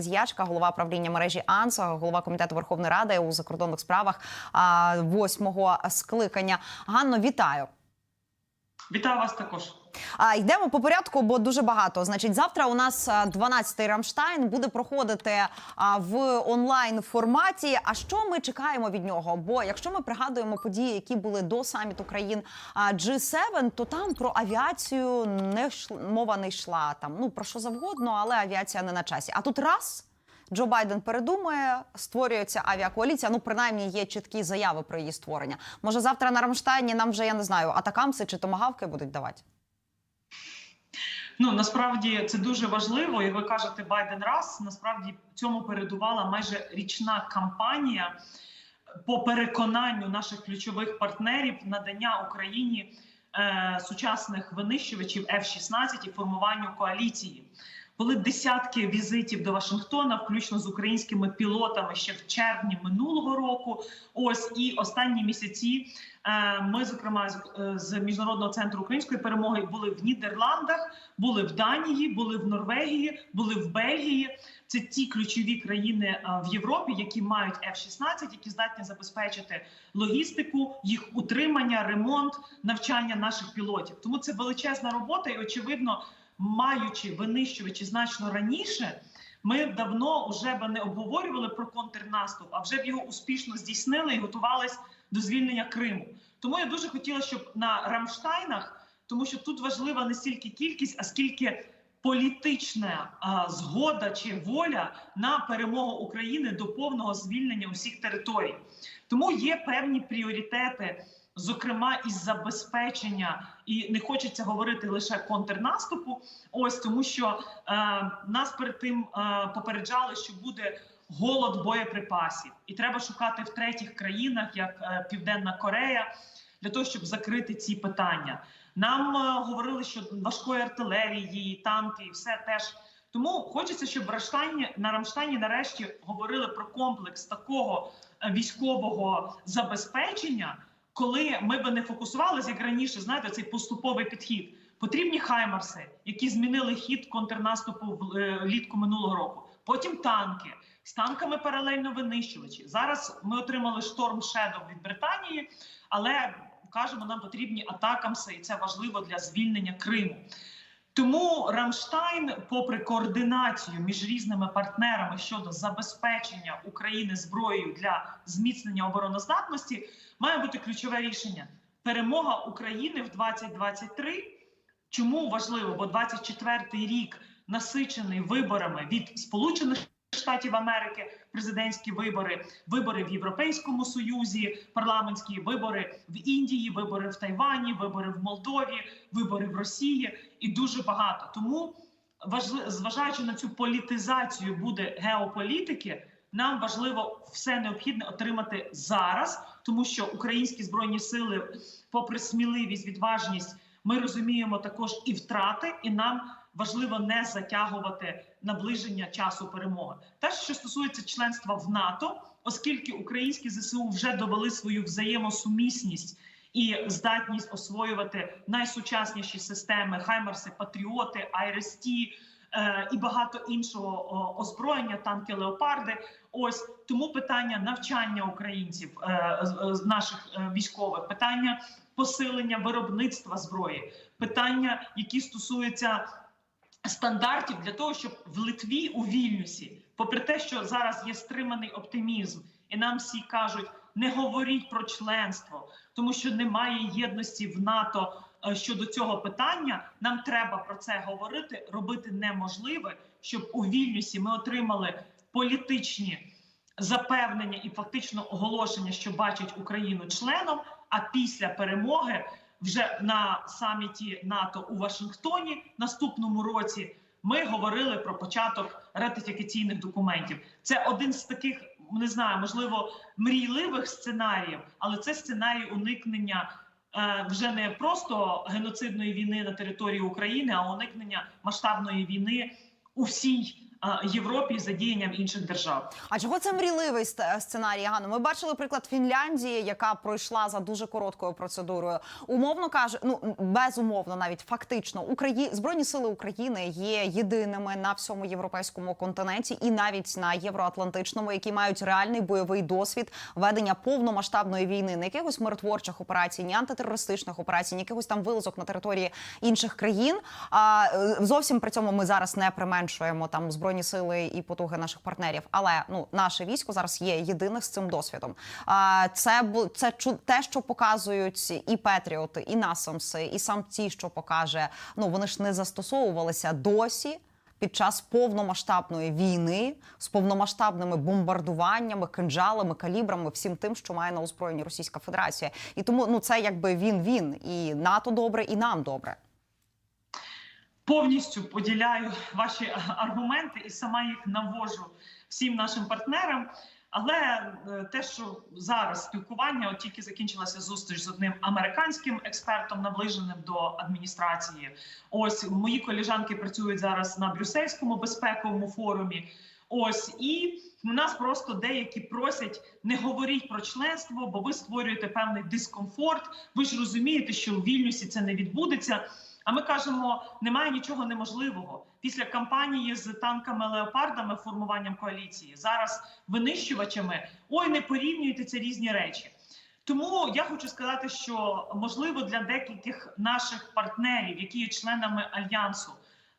діячка, голова правління мережі АНСО, голова комітету Верховної Ради у закордонних справах восьмого скликання. Ганно, вітаю. Вітаю вас також. А йдемо по порядку, бо дуже багато. Значить, завтра у нас а, 12-й Рамштайн буде проходити а, в онлайн форматі. А що ми чекаємо від нього? Бо якщо ми пригадуємо події, які були до саміту країн а, G7, то там про авіацію не йшла- мова не йшла. Там ну про що завгодно, але авіація не на часі. А тут раз. Джо Байден передумує, створюється авіакоаліція. Ну, принаймні, є чіткі заяви про її створення. Може, завтра на Рамштайні нам вже я не знаю, атакамси чи томагавки будуть давати. Ну насправді це дуже важливо, і ви кажете Байден раз. Насправді цьому передувала майже річна кампанія по переконанню наших ключових партнерів надання Україні е, сучасних винищувачів F-16 і формуванню коаліції. Були десятки візитів до Вашингтона, включно з українськими пілотами ще в червні минулого року. Ось і останні місяці е, ми, зокрема, з, е, міжнародного центру української перемоги були в Нідерландах, були в Данії, були в Норвегії, були в Бельгії. Це ті ключові країни е, в Європі, які мають F-16, які здатні забезпечити логістику, їх утримання, ремонт, навчання наших пілотів. Тому це величезна робота, і очевидно, маючи винищувачі значно раніше. Ми давно вже би не обговорювали про контрнаступ, а вже б його успішно здійснили і готувались до звільнення Криму. Тому я дуже хотіла, щоб на Рамштайнах, тому що тут важлива не стільки кількість, а скільки політична а, згода чи воля на перемогу України до повного звільнення усіх територій. Тому є певні пріоритети. Зокрема, із забезпечення, і не хочеться говорити лише контрнаступу. Ось тому, що е, нас перед тим е, попереджали, що буде голод боєприпасів, і треба шукати в третіх країнах, як е, Південна Корея, для того, щоб закрити ці питання. Нам е, говорили, що важкої артилерії, танки і все теж. Тому хочеться, щоб Рамштайні, на Рамштайні нарешті говорили про комплекс такого е, військового забезпечення, коли ми би не фокусувалися, як раніше, знаєте, цей поступовий підхід. Потрібні хаймарси, які змінили хід контрнаступу влітку минулого року. Потім танки з танками паралельно винищувачі. Зараз ми отримали шторм Shadow від Британії, але кажемо, нам потрібні атакамси, і це важливо для звільнення Криму. Тому Рамштайн, попри координацію між різними партнерами щодо забезпечення України зброєю для зміцнення обороноздатності, має бути ключове рішення: перемога України в 2023. Чому важливо? Бо 24-й рік насичений виборами від Сполучених Штатів Америки, президентські вибори, вибори в Європейському Союзі, парламентські вибори в Індії, вибори в Тайвані, вибори в Молдові, вибори в Росії і дуже багато. Тому зважаючи на цю політизацію буде геополітики, нам важливо все необхідне отримати зараз, тому що українські збройні сили, попри сміливість, відважність, ми розуміємо також і втрати, і нам важливо не затягувати наближення часу перемоги. Те, що стосується членства в НАТО, оскільки українські зсу вже довели свою взаємосумісність. І здатність освоювати найсучасніші системи Хаймерси, Патріоти, Айресті е, і багато іншого озброєння, танки леопарди. Ось тому питання навчання українців, е, з наших е, військових, питання посилення виробництва зброї, питання, які стосуються стандартів для того, щоб в Литві у Вільнюсі, попри те, що зараз є стриманий оптимізм, і нам всі кажуть, не говоріть про членство, тому що немає єдності в НАТО е, щодо цього питання. Нам треба про це говорити, робити неможливе, щоб у Вільнюсі ми отримали політичні запевнення і фактично оголошення, що бачать Україну членом. А після перемоги вже на саміті НАТО у Вашингтоні наступному році ми говорили про початок ратифікаційних документів. Це один з таких, не знаю, можливо, мрійливих сценаріїв, але це сценарій уникнення. е, Вже не просто геноцидної війни на території України, а уникнення масштабної війни у всій Європі з задіянням інших держав. А чого це мрійливий сценарій? Ганно? Ми бачили приклад Фінляндії, яка пройшла за дуже короткою процедурою. Умовно каже, ну безумовно, навіть фактично, Украї... збройні сили України є єдиними на всьому європейському континенті і навіть на євроатлантичному, які мають реальний бойовий досвід ведення повномасштабної війни, не якихось миротворчих операцій, ні антитерористичних операцій, ні якихось там вилазок на території інших країн. А е, зовсім при цьому ми зараз не применшуємо там збройні сили і потуги наших партнерів. Але ну наше військо зараз є єдине з цим досвідом. А це це те, що показують і Петріоти, і Насамси, і сам ті, що покаже. Ну вони ж не застосовувалися досі. Під час повномасштабної війни з повномасштабними бомбардуваннями, кинджалами, калібрами, всім тим, що має на озброєнні Російська Федерація, і тому ну це якби він він і НАТО добре, і нам добре. Повністю поділяю ваші аргументи і сама їх навожу всім нашим партнерам. Але е, те, що зараз спілкування, от тільки закінчилася зустріч з одним американським експертом, наближеним до адміністрації. Ось мої коліжанки працюють зараз на брюссельському безпековому форумі. Ось і нас просто деякі просять не говоріть про членство, бо ви створюєте певний дискомфорт. Ви ж розумієте, що в Вільнюсі це не відбудеться. А ми кажемо, немає нічого неможливого після кампанії з танками леопардами, формуванням коаліції, зараз винищувачами. Ой, не порівнюйте це різні речі. Тому я хочу сказати, що можливо для декількох наших партнерів, які є членами альянсу,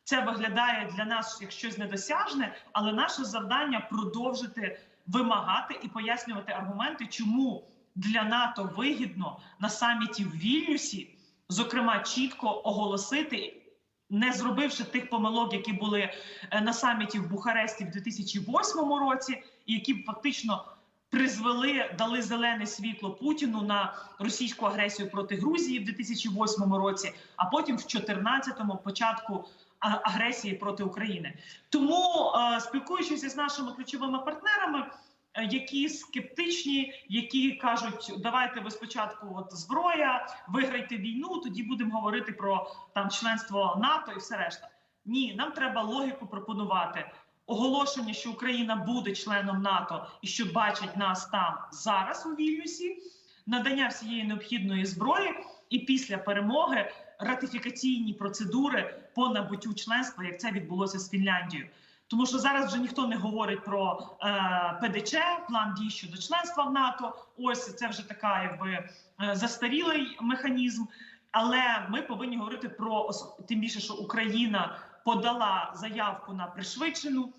це виглядає для нас як щось недосяжне, але наше завдання продовжити вимагати і пояснювати аргументи, чому для НАТО вигідно на саміті в Вільнюсі зокрема чітко оголосити, не зробивши тих помилок, які були е, на саміті в Бухаресті в 2008 році, і які фактично призвели, дали зелене світло Путіну на російську агресію проти Грузії в 2008 році, а потім в 2014-му початку агресії проти України. Тому е, спілкуючись з нашими ключовими партнерами. Е, Які скептичні, які кажуть, давайте ви спочатку от зброя, виграйте війну, тоді будемо говорити про там членство НАТО і все решта. Ні, нам треба логіку пропонувати. Оголошення, що Україна буде членом НАТО і що бачить нас там зараз у Вільнюсі, надання всієї необхідної зброї, і після перемоги ратифікаційні процедури по набуттю членства, як це відбулося з Фінляндією. Тому що зараз вже ніхто не говорить про е, ПДЧ, план дій щодо членства в НАТО. Ось це вже така, якби е, застарілий механізм. Але ми повинні говорити про тим більше, що Україна подала заявку на пришвидшену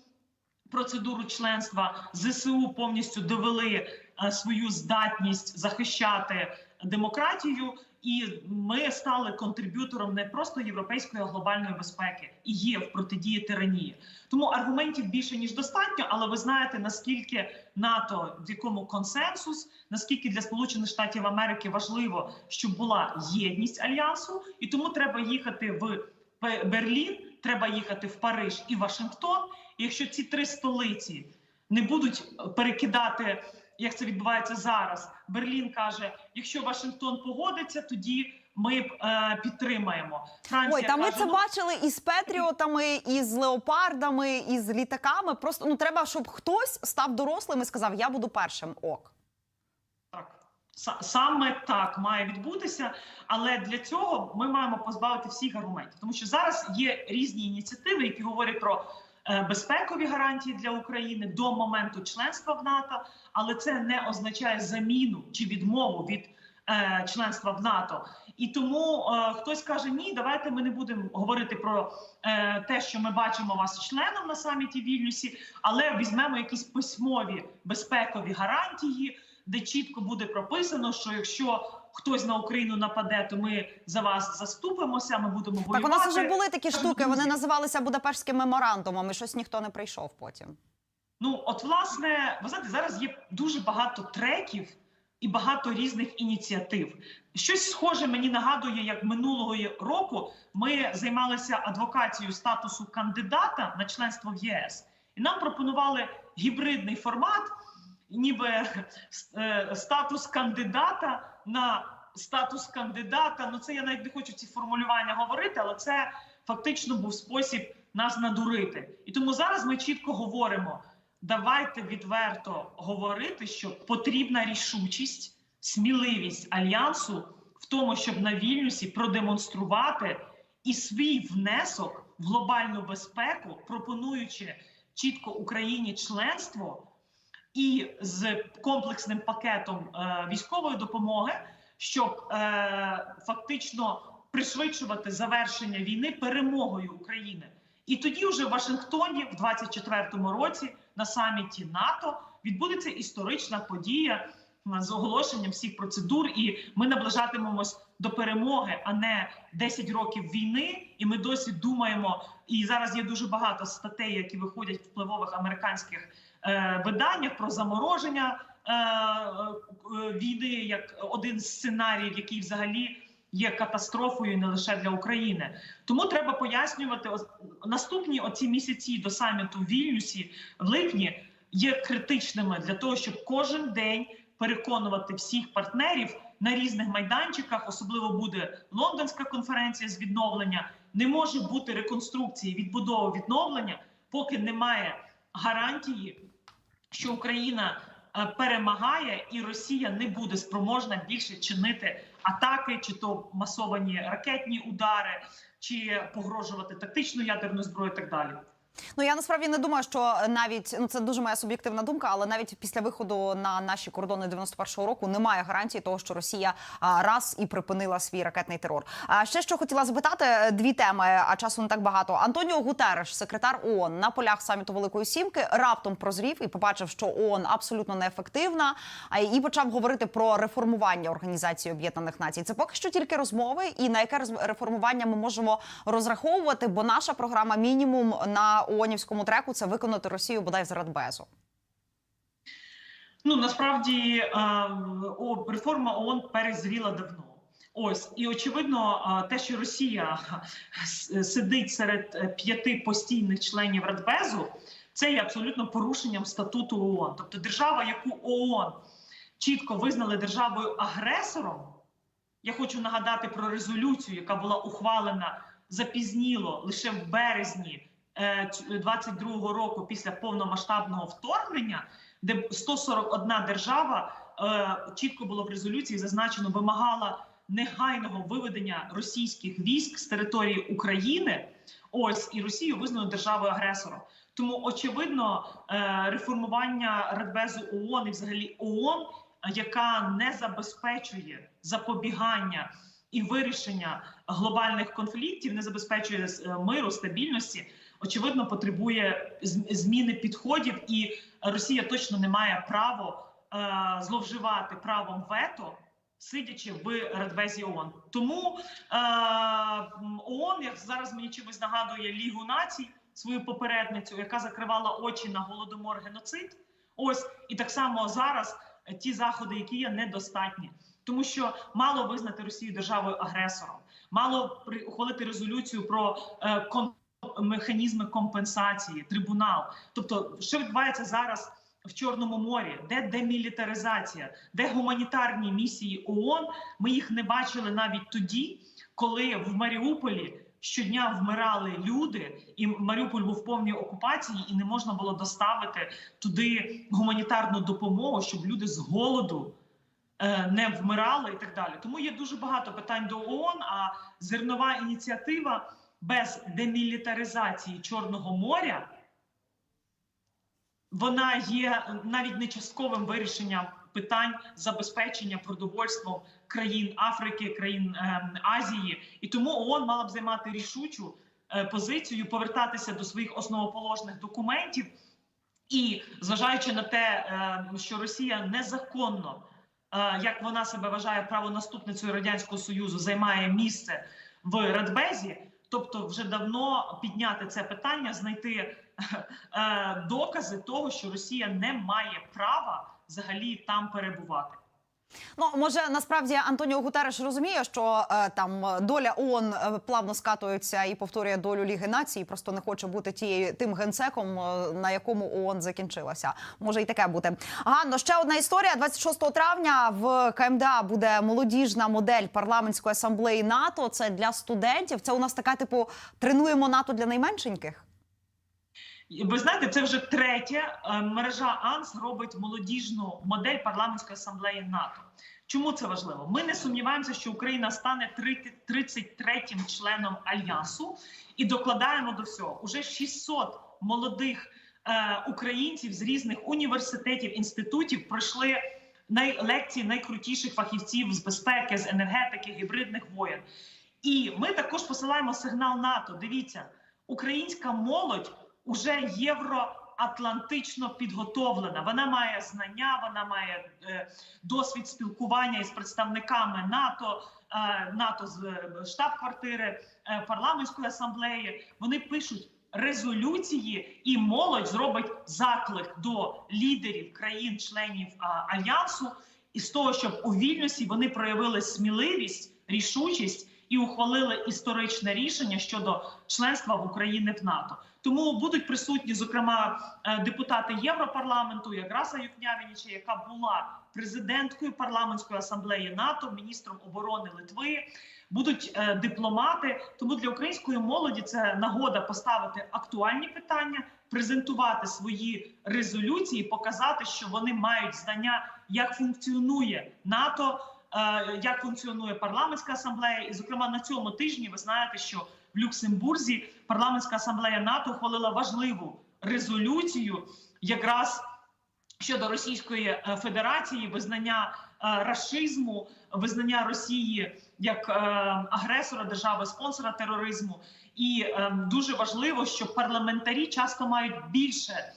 процедуру членства. Зсу повністю довели е, свою здатність захищати демократію. І ми стали контриб'ютором не просто європейської а глобальної безпеки і є в протидії тиранії. Тому аргументів більше ніж достатньо, але ви знаєте наскільки НАТО в якому консенсус, наскільки для Сполучених Штатів Америки важливо, щоб була єдність альянсу, і тому треба їхати в Берлін, треба їхати в Париж і Вашингтон. І якщо ці три столиці не будуть перекидати, як це відбувається зараз, Берлін каже: якщо Вашингтон погодиться, тоді ми е, підтримаємо. Франція Ой, та ми це «Ну, бачили і з Петріотами, і з леопардами, і з літаками. Просто ну треба, щоб хтось став дорослим і сказав: Я буду першим. Ок. Так, саме так має відбутися, але для цього ми маємо позбавити всіх аргументів, тому що зараз є різні ініціативи, які говорять про безпекові гарантії для України до моменту членства в НАТО, але це не означає заміну чи відмову від е, членства в НАТО. І тому е, хтось каже: ні, давайте ми не будемо говорити про е, те, що ми бачимо вас членом на саміті Вільнюсі, але візьмемо якісь письмові безпекові гарантії де чітко буде прописано, що якщо хтось на Україну нападе, то ми за вас заступимося. Ми будемо воювати. Так у нас вже були такі Так, штуки. Вони називалися Будапештським меморандумом, і щось ніхто не прийшов потім. Ну, от, власне, ви знаєте, зараз є дуже багато треків і багато різних ініціатив. Щось схоже мені нагадує, як минулого року ми займалися адвокацією статусу кандидата на членство в ЄС, і нам пропонували гібридний формат, ніби е, статус кандидата на статус кандидата. Ну це я навіть не хочу ці формулювання говорити, але це фактично був спосіб нас надурити. І тому зараз ми чітко говоримо: давайте відверто говорити, що потрібна рішучість, сміливість альянсу в тому, щоб на Вільнюсі продемонструвати і свій внесок в глобальну безпеку, пропонуючи чітко Україні членство і з комплексним пакетом е, військової допомоги, щоб е, фактично пришвидшувати завершення війни перемогою України. І тоді, вже в Вашингтоні, в 24-му році, на саміті НАТО, відбудеться історична подія з оголошенням всіх процедур, і ми наближатимемось до перемоги, а не 10 років війни. І ми досі думаємо. І зараз є дуже багато статей, які виходять впливових американських виданнях про замороження е, е, війни як один з сценаріїв, який взагалі є катастрофою не лише для України. Тому треба пояснювати наступні оці місяці до саміту в Вільнюсі в липні є критичними для того, щоб кожен день переконувати всіх партнерів на різних майданчиках. Особливо буде лондонська конференція з відновлення. Не може бути реконструкції, відбудови відновлення, поки немає гарантії, що Україна е, перемагає і Росія не буде спроможна більше чинити атаки, чи то масовані ракетні удари, чи погрожувати тактичну ядерну зброю, і так далі. Ну я насправді не думаю, що навіть ну це дуже моя суб'єктивна думка, але навіть після виходу на наші кордони 91-го року немає гарантії того, що Росія раз і припинила свій ракетний терор. А ще що хотіла запитати е, дві теми, а часу не так багато. Антоніо Гутереш, секретар ООН, на полях саміту Великої Сімки, раптом прозрів і побачив, що ООН абсолютно неефективна, а і почав говорити про реформування Організації Об'єднаних Націй. Це поки що тільки розмови, і на яке реформування ми можемо розраховувати, бо наша програма мінімум на ООНівському треку це виконати Росію бодай з Радбезу. Ну насправді е, реформа ООН перезріла давно. Ось і очевидно, е, те, що Росія сидить серед е, п'яти постійних членів Радбезу, це є абсолютно порушенням статуту ООН. Тобто, держава, яку ООН чітко визнали державою агресором. Я хочу нагадати про резолюцію, яка була ухвалена запізніло лише в березні е, ць- 22-го року після повномасштабного вторгнення, де 141 держава е, чітко було в резолюції зазначено, вимагала негайного виведення російських військ з території України. Ось і Росію визнано державою агресором. Тому очевидно, е, реформування Радбезу ООН і взагалі ООН, е, яка не забезпечує запобігання і вирішення глобальних конфліктів, не забезпечує е, миру, стабільності. Очевидно, потребує зміни підходів, і Росія точно не має права е, зловживати правом вето, сидячи в Радбезі ООН. Тому е, ООН, як зараз мені чимось нагадує Лігу націй, свою попередницю, яка закривала очі на голодомор геноцид. Ось і так само зараз е, ті заходи, які є недостатні. Тому що мало визнати Росію державою агресором, мало при- ухвалити резолюцію про е, кон- механізми компенсації, трибунал. Тобто, що відбувається зараз в Чорному морі, де демілітаризація, де гуманітарні місії ООН, ми їх не бачили навіть тоді, коли в Маріуполі щодня вмирали люди, і Маріуполь був в повній окупації, і не можна було доставити туди гуманітарну допомогу, щоб люди з голоду е, не вмирали і так далі. Тому є дуже багато питань до ООН, а зернова ініціатива без демілітаризації Чорного моря. Вона є навіть не частковим вирішенням питань забезпечення продовольством країн Африки, країн е, Азії, і тому ООН мала б займати рішучу е, позицію, повертатися до своїх основоположних документів, і зважаючи на те, е, що Росія незаконно, е, як вона себе вважає правонаступницею радянського союзу, займає місце в Радбезі. Тобто, вже давно підняти це питання, знайти е, докази того, що Росія не має права взагалі там перебувати. Ну може насправді Антоніо Гутереш розуміє, що е, там доля ООН е, плавно скатується і повторює долю Ліги Націй. Просто не хоче бути тією тим генсеком, е, на якому ООН закінчилася. Може і таке бути. Ганно, ще одна історія. 26 травня в КМДА буде молодіжна модель парламентської асамблеї НАТО. Це для студентів. Це у нас така, типу, тренуємо НАТО для найменшеньких. Ви знаєте, це вже третє е, мережа АНС робить молодіжну модель парламентської асамблеї НАТО. Чому це важливо? Ми не сумніваємося, що Україна стане 33-м членом альянсу і докладаємо до всього. Уже 600 молодих е, українців з різних університетів інститутів пройшли най- лекції найкрутіших фахівців з безпеки, з енергетики, гібридних воєн. І ми також посилаємо сигнал НАТО. Дивіться, українська молодь уже євроатлантично підготовлена. Вона має знання, вона має е, досвід спілкування із представниками НАТО, е, НАТО з е, штаб-квартири е, парламентської асамблеї. Вони пишуть. Резолюції і молодь зробить заклик до лідерів країн-членів альянсу, із того, щоб у вільності вони проявили сміливість, рішучість і ухвалили історичне рішення щодо членства в Україні в НАТО. Тому будуть присутні, зокрема, е, депутати Європарламенту, як Раса Юкнявініча, яка була президенткою парламентської асамблеї НАТО, міністром оборони Литви. Будуть е, дипломати. Тому для української молоді це нагода поставити актуальні питання, презентувати свої резолюції, показати, що вони мають знання, як функціонує НАТО, як функціонує парламентська асамблея. І, зокрема, на цьому тижні ви знаєте, що в Люксембурзі парламентська асамблея НАТО ухвалила важливу резолюцію, якраз щодо Російської е, Федерації, визнання е, рашизму, визнання Росії як е, агресора держави, спонсора тероризму. І е, дуже важливо, що парламентарі часто мають більше, е,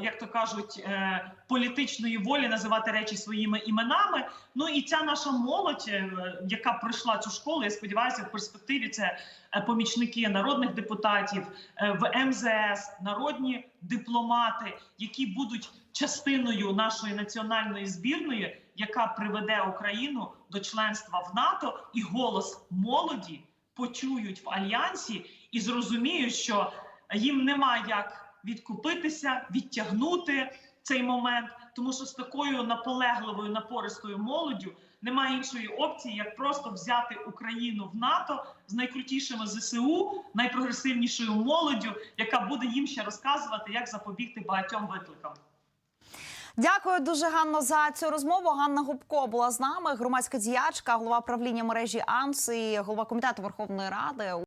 як то кажуть, е, політичної волі називати речі своїми іменами. Ну і ця наша молодь, е, яка пройшла цю школу, я сподіваюся, в перспективі це е, помічники народних депутатів е, в МЗС, народні дипломати, які будуть частиною нашої національної збірної, яка приведе Україну до членства в НАТО, і голос молоді почують в альянсі і зрозуміють, що їм нема як відкупитися, відтягнути цей момент, тому що з такою наполегливою напористою молоддю немає іншої опції, як просто взяти Україну в НАТО з найкрутішими ЗСУ, найпрогресивнішою молоддю, яка буде їм ще розказувати, як запобігти багатьом викликам. Дякую дуже Ганно за цю розмову. Ганна Губко була з нами, громадська діячка, голова правління мережі АНС і голова комітету Верховної Ради.